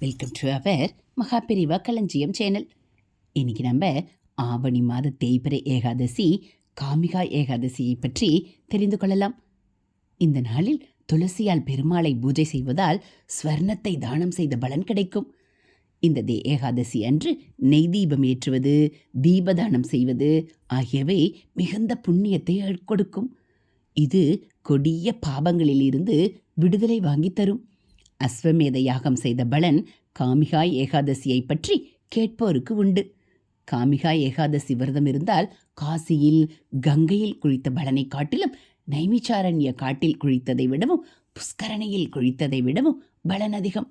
Welcome to our Mahaperiyava களஞ்சியம் channel இன்னைக்கு நம்ம ஆவணி மாத தேய்பிரை ஏகாதசி காமிகா ஏகாதசியை பற்றி தெரிந்து கொள்ளலாம். இந்த நாளில் துளசியால் பெருமாளை பூஜை செய்வதால் ஸ்வர்ணத்தை தானம் செய்த பலன் கிடைக்கும். இந்த தே ஏகாதசி அன்று நெய் தீபம் ஏற்றுவது தீபதானம் செய்வது ஆகியவை மிகுந்த புண்ணியத்தை கொடுக்கும் இது கொடிய பாபங்களிலிருந்து விடுதலை வாங்கித் தரும். அஸ்வமேத யாகம் செய்த பலன் காமிகாய் ஏகாதசியை பற்றி கேட்போருக்கு உண்டு. காமிகாய் ஏகாதசி விரதம் இருந்தால் காசியில் கங்கையில் குளித்த பலனை காட்டிலும் நைமிச்சாரண்ய காட்டில் குளித்ததை விடவும் புஷ்கரணியில் குளித்ததை விடவும் பலன் அதிகம்.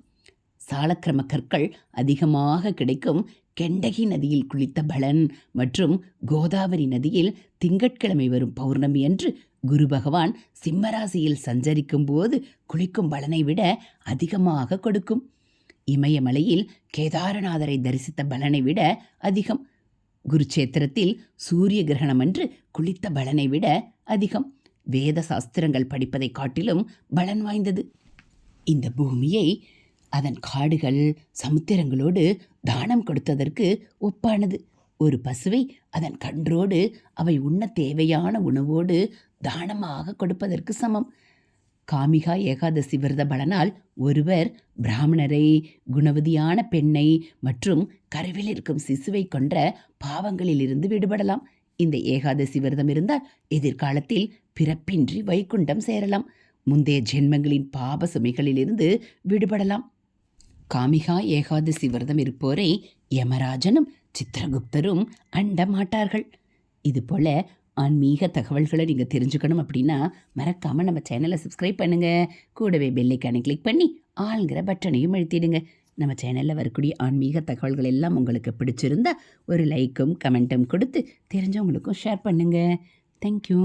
சாலக்கிரம கற்கள் அதிகமாக கிடைக்கும் கெண்டகி நதியில் குளித்த பலன் மற்றும் கோதாவரி நதியில் திங்கட்கிழமை வரும் பௌர்ணமி அன்று குரு பகவான் சிம்மராசியில் சஞ்சரிக்கும் போது குளிக்கும் பலனை விட அதிகமாக கொடுக்கும். இமயமலையில் கேதாரநாதரை தரிசித்த பலனை விட அதிகம். குருச்சேத்திரத்தில் சூரிய கிரகணம் அன்று குளித்த பலனை விட அதிகம். வேத சாஸ்திரங்கள் படிப்பதை காட்டிலும் பலன் வாய்ந்தது. இந்த பூமியை அதன் காடுகள் சமுத்திரங்களோடு தானம் கொடுத்ததற்கு ஒப்பானது. ஒரு பசுவை அதன் கன்றோடு அவை உண்ண தேவையான உணவோடு தானமாக கொடுப்பதற்கு சமம். காமிகா ஏகாதசி விரத பலனால் ஒருவர் பிராமணரை குணவதியான பெண்ணை மற்றும் கருவில் இருக்கும் சிசுவை கொன்ற பாவங்களிலிருந்து விடுபடலாம். இந்த ஏகாதசி விரதம் இருந்தால் எதிர்காலத்தில் பிறப்பின்றி வைகுண்டம் சேரலாம். முந்தைய ஜென்மங்களின் பாப சுமைகளிலிருந்து விடுபடலாம். காமிகா ஏகாதசி விரதம் இருப்போரை யமராஜனும் சித்திரகுப்தரும் அண்ட மாட்டார்கள். இது போல ஆன்மீக தகவல்களை நீங்கள் தெரிஞ்சுக்கணும் அப்படின்னா மறக்காமல் நம்ம சேனலை சப்ஸ்கிரைப் பண்ணுங்கள் கூடவே பெல்லைக்கானை கிளிக் பண்ணி ஆளுங்கிற பட்டனையும் அழுத்திடுங்க. நம்ம சேனலில் வரக்கூடிய ஆன்மீக தகவல்கள் எல்லாம் உங்களுக்கு பிடிச்சிருந்தா ஒரு லைக்கும் கமெண்ட்டும் கொடுத்து தெரிஞ்சவங்களுக்கும் ஷேர் பண்ணுங்கள் தேங்க்யூ